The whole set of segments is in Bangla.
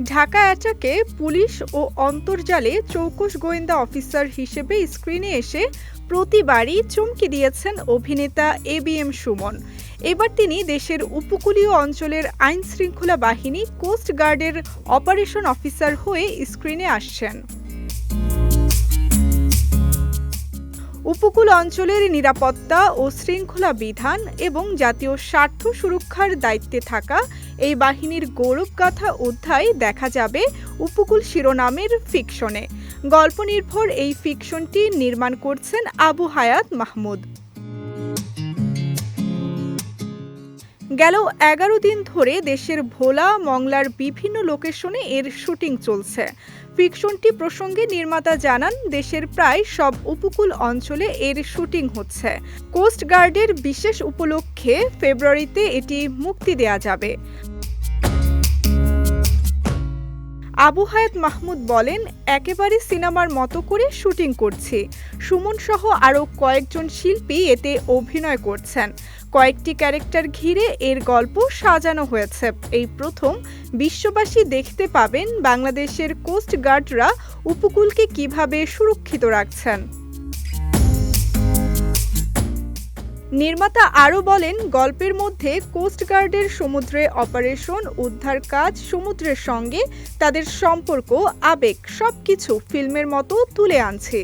ঢাকা অ্যাটাকে পুলিশ ও অন্তর্জালে চৌকশ গোয়েন্দা অফিসার হিসেবে স্ক্রিনে এসে প্রতিবারই চমকে দিয়েছেন অভিনেতা এ বি এম সুমন। এবার তিনি দেশের উপকূলীয় অঞ্চলের আইনশৃঙ্খলা বাহিনী কোস্ট গার্ডের অপারেশন অফিসার হয়ে স্ক্রিনে আসছেন। উপকূল অঞ্চলের নিরাপত্তা ও শৃঙ্খলা বিধান এবং জাতীয় স্বার্থ সুরক্ষার দায়িত্বে থাকা এই বাহিনীর গৌরবগাথা অধ্যায় দেখা যাবে উপকূল শিরোনামের ফিকশনে। গল্পনির্ভর এই ফিকশনটি নির্মাণ করছেন আবু হায়াত মাহমুদ। গেল এগারো দিন ধরে দেশের ভোলা, মংলার বিভিন্ন লোকেশনে এর শুটিং চলছে। ফিকশনটি প্রসঙ্গে নির্মাতা জানান, দেশের প্রায় সব উপকূল অঞ্চলে এর শুটিং হচ্ছে। কোস্ট গার্ডের বিশেষ উপলক্ষে ফেব্রুয়ারিতে এটি মুক্তি দেয়া যাবে। আবু হায়াত মাহমুদ বলেন, একেবারে সিনেমার মতো করে শুটিং করছি। সুমন সহ আরও কয়েকজন শিল্পী এতে অভিনয় করছেন। কয়েকটি ক্যারেক্টার ঘিরে এর গল্প সাজানো হয়েছে। এই প্রথম বিশ্ববাসী দেখতে পাবেন বাংলাদেশের কোস্ট গার্ডরা উপকূলকে কীভাবে সুরক্ষিত রাখছেন। নির্মাতা আরও বলেন, গল্পের মধ্যে কোস্টগার্ডের সমুদ্রে অপারেশন, উদ্ধার কাজ, সমুদ্রের সঙ্গে তাদের সম্পর্ক, আবেগ সব কিছু ফিল্মের মতো তুলে আনছে।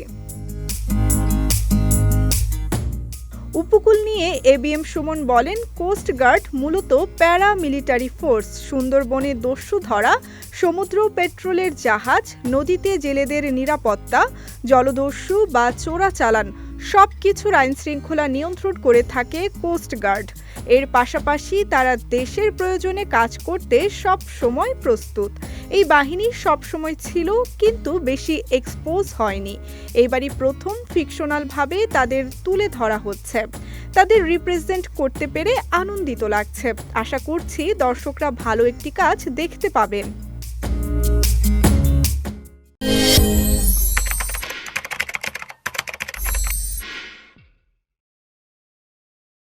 উপকূল নিয়ে এবিএম সুমন বলেন কোস্টগার্ড মূলত প্যারা মিলিটারি ফোর্স, সুন্দরবনে দস্যু ধরা, সমুদ্র পেট্রোলের জাহাজ, নদীতে জেলেদের নিরাপত্তা, জলদস্যু বা চোরাচালান সব কিছুর আইন শৃঙ্খলা নিয়ন্ত্রণ করে থাকে কোস্ট গার্ড এর পাশাপাশি তারা দেশের প্রয়োজনে কাজ করতে সব সময় প্রস্তুত। এই বাহিনী সব সময় ছিল কিন্তু বেশি এক্সপোজ হয়নি। এবারই প্রথম ফিকশনালভাবে তাদের তুলে ধরা হচ্ছে। তাদের রিপ্রেজেন্ট করতে পেরে আনন্দিত লাগছে। আশা করছি দর্শকরা ভালো একটি কাজ দেখতে পাবেন।